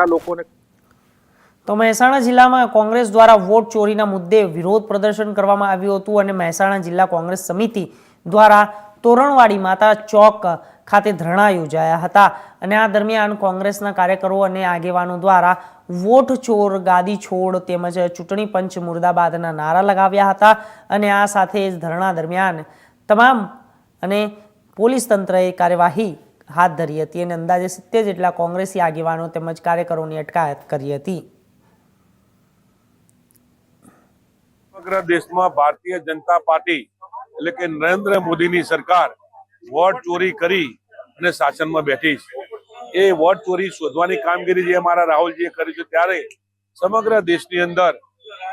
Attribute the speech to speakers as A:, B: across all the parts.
A: ઘણા લોકોને
B: તો મહેસાણા જિલ્લામાં કોંગ્રેસ દ્વારા વોટ ચોરીના મુદ્દે વિરોધ પ્રદર્શન કરવામાં આવ્યું હતું અને મહેસાણા જિલ્લા કોંગ્રેસ સમિતિ દ્વારા તોરણવાડી માતા ચોક ખાતે ધરણા યોજાયા હતા. અને આ દરમિયાન કોંગ્રેસના કાર્યકરો અને આગેવાનો દ્વારા વોટ ચોર, ગાદી છોડ તેમજ ચૂંટણી પંચ મુર્દાબાદના નારા લગાવ્યા હતા. અને આ સાથે જ ધરણા દરમિયાન તમામ અને પોલીસ તંત્રએ કાર્યવાહી હાથ ધરી હતી અને અંદાજે સિત્તેર જેટલા કોંગ્રેસી આગેવાનો તેમજ કાર્યકરોની અટકાયત કરી હતી.
A: સમગ્ર દેશમાં ભારતીય જનતા પાર્ટી એટલે કે નરેન્દ્ર મોદીની સરકાર વોટ ચોરી કરી અને શાસનમાં બેઠી છે. એ વોટ ચોરી શોધવાની કામગીરી જે અમારા રાહુલજીએ કરી છે ત્યારે સમગ્ર દેશની અંદર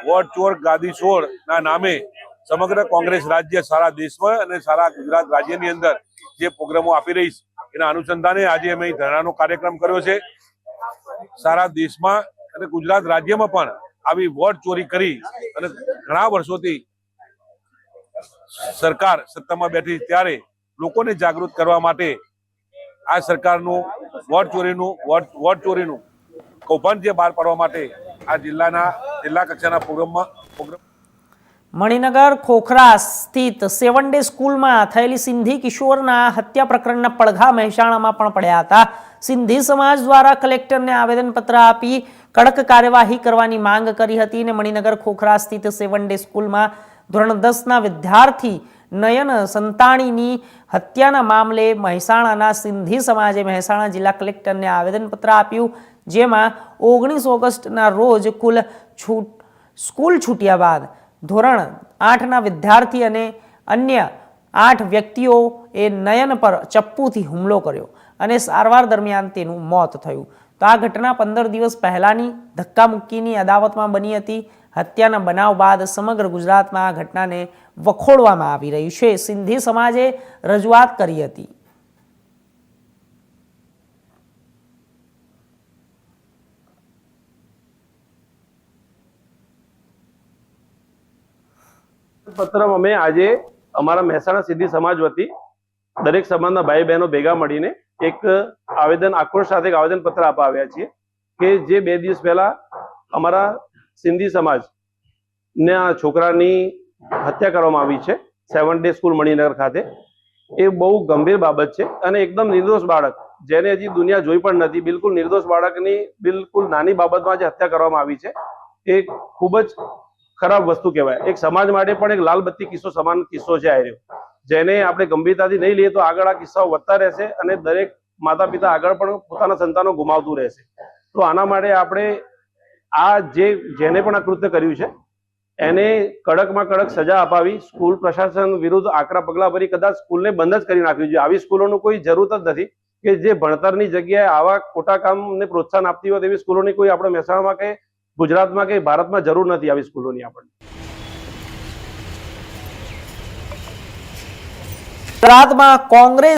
A: વોટ ચોર ગાદી ચોર ના નામે સમગ્ર કોંગ્રેસ રાજ્ય સારા દેશમાં અને સારા ગુજરાત રાજ્યની અંદર જે પ્રોગ્રામો આપી રહી છે. એના અનુસંધાને આજે અમે ધરણાનો કાર્યક્રમ કર્યો છે. સારા દેશમાં અને ગુજરાત રાજ્યમાં પણ આવી વોટ ચોરી કરી અને ઘણા વર્ષોથી સરકાર સત્તામાં બેઠી ત્યારે લોકોને જાગૃત કરવા માટે આ સરકારનું વોટ ચોરીનું, વોટ વોટ ચોરીનું કૌભાંડ જે બહાર પાડવા માટે આ જિલ્લાના, જિલ્લા કક્ષાના પ્રોગ્રામમાં, પ્રોગ્રામ
B: મણિનગર ખોખરા સ્થિત સેવન ડે સ્કૂલમાં થયેલી સિંધી કિશોરના હત્યા પ્રકરણના પડઘા મહેસાણામાં પણ પડ્યા હતા. સિંધી સમાજ દ્વારા કલેક્ટરને આવેદનપત્ર આપી કડક કાર્યવાહી કરવાની માંગ કરી હતી અને મણિનગર ખોખરા સ્થિત સેવન ડે સ્કૂલમાં ધોરણ દસના વિદ્યાર્થી નયન સંતાણીની હત્યાના મામલે મહેસાણાના સિંધી સમાજે મહેસાણા જિલ્લા કલેક્ટરને આવેદનપત્ર આપ્યું, જેમાં ઓગણીસ ઓગસ્ટના રોજ કુલ છૂટ સ્કૂલ છૂટ્યા બાદ ધોરણ આઠના વિદ્યાર્થી અને અન્ય આઠ વ્યક્તિઓ એ નયન પર ચપ્પુથી હુમલો કર્યો અને સારવાર દરમિયાન તેનું મોત થયું. તો આ ઘટના પંદર દિવસ પહેલાંની ધક્કામુક્કીની અદાવતમાં બની હતી. હત્યાના બનાવ બાદ સમગ્ર ગુજરાતમાં આ ઘટનાને વખોડવામાં આવી રહી છે. સિંધી સમાજે રજૂઆત કરી હતી.
C: પત્ર અમે આજે અમારા મહેસાણા સિદ્ધિ સમાજ વતી દરેક સમાજના ભાઈ બહેનો ભેગા મળીને એક આવેદન, આક્રોશ સાથે આવેદન પત્ર આપવા આવ્યા છીએ કે જે બે દિવસ પહેલા અમારા સિંધી સમાજ ના છોકરાની હત્યા કરવામાં આવી છે, સેવન ડે સ્કૂલ મણિનગર ખાતે. એ બહુ ગંભીર બાબત છે અને એકદમ નિર્દોષ બાળક, જેને હજી દુનિયા જોઈ પણ નથી. બિલકુલ નિર્દોષ બાળકની બિલકુલ નાની બાબતમાં જે હત્યા કરવામાં આવી છે. એ ખૂબ જ ખરાબ વસ્તુ કહેવાય. એક સમાજ માટે પણ એક લાલ બત્તી કિસ્સો સમાન કિસ્સો છે આ જેને આપણે ગંભીરતાથી નહીં લઈએ તો આગળ આ કિસ્સાઓ વધતા રહેશે અને દરેક માતા પિતા આગળ પણ પોતાના સંતાનો ગુમાવતું રહેશે. તો આના માટે આપણે આ જે, જેને પણ આ કૃત્ય કર્યું છે, એને કડકમાં કડક સજા અપાવી, સ્કૂલ પ્રશાસન વિરુદ્ધ આકરા પગલા ભરી કદાચ સ્કૂલને બંધ જ કરી નાખ્યું જોઈએ આવી સ્કૂલોનું કોઈ જરૂરત જ નથી કે જે ભણતરની જગ્યાએ આવા ખોટા કામને પ્રોત્સાહન આપતી હોય તેવી સ્કૂલોની કોઈ આપણે મહેસાણામાં કે ગુજરાતમાં કે ભારતમાં જરૂર નથી આવી સ્કૂલોની આપણને.
B: ગુજરાતમાં કોંગ્રેસ